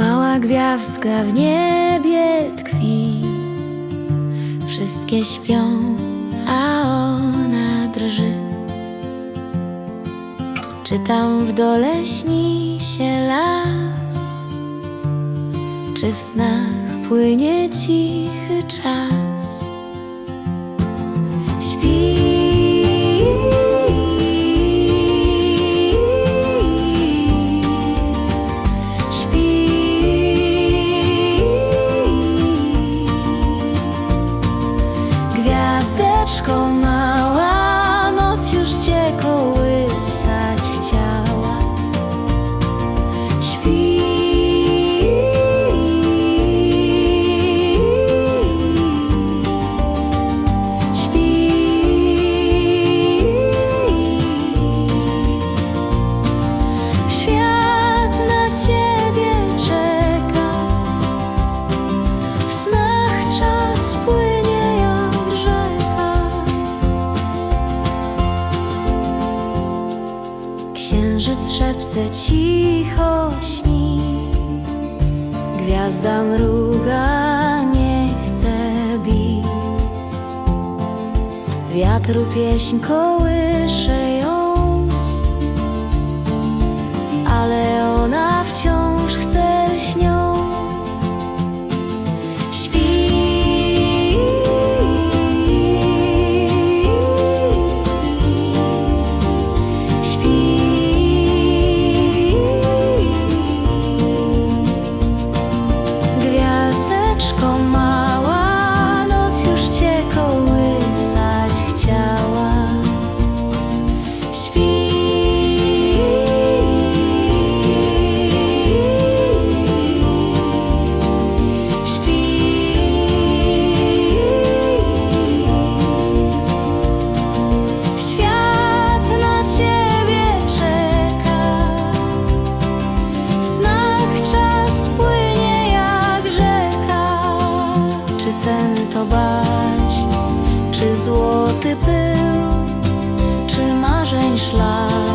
Mała gwiazdka w niebie tkwi. Wszystkie śpią, a ona drży. Czy tam w dole śni się las. Czy w snach płynie cichy czas? Śpi Gwiazdeczko mała Noc już cię Księżyc szepce cicho śni. Gwiazda mruga nie chce bić Wiatru pieśń kołysze Czy sen to baśń, czy złoty pył, czy marzeń szlak?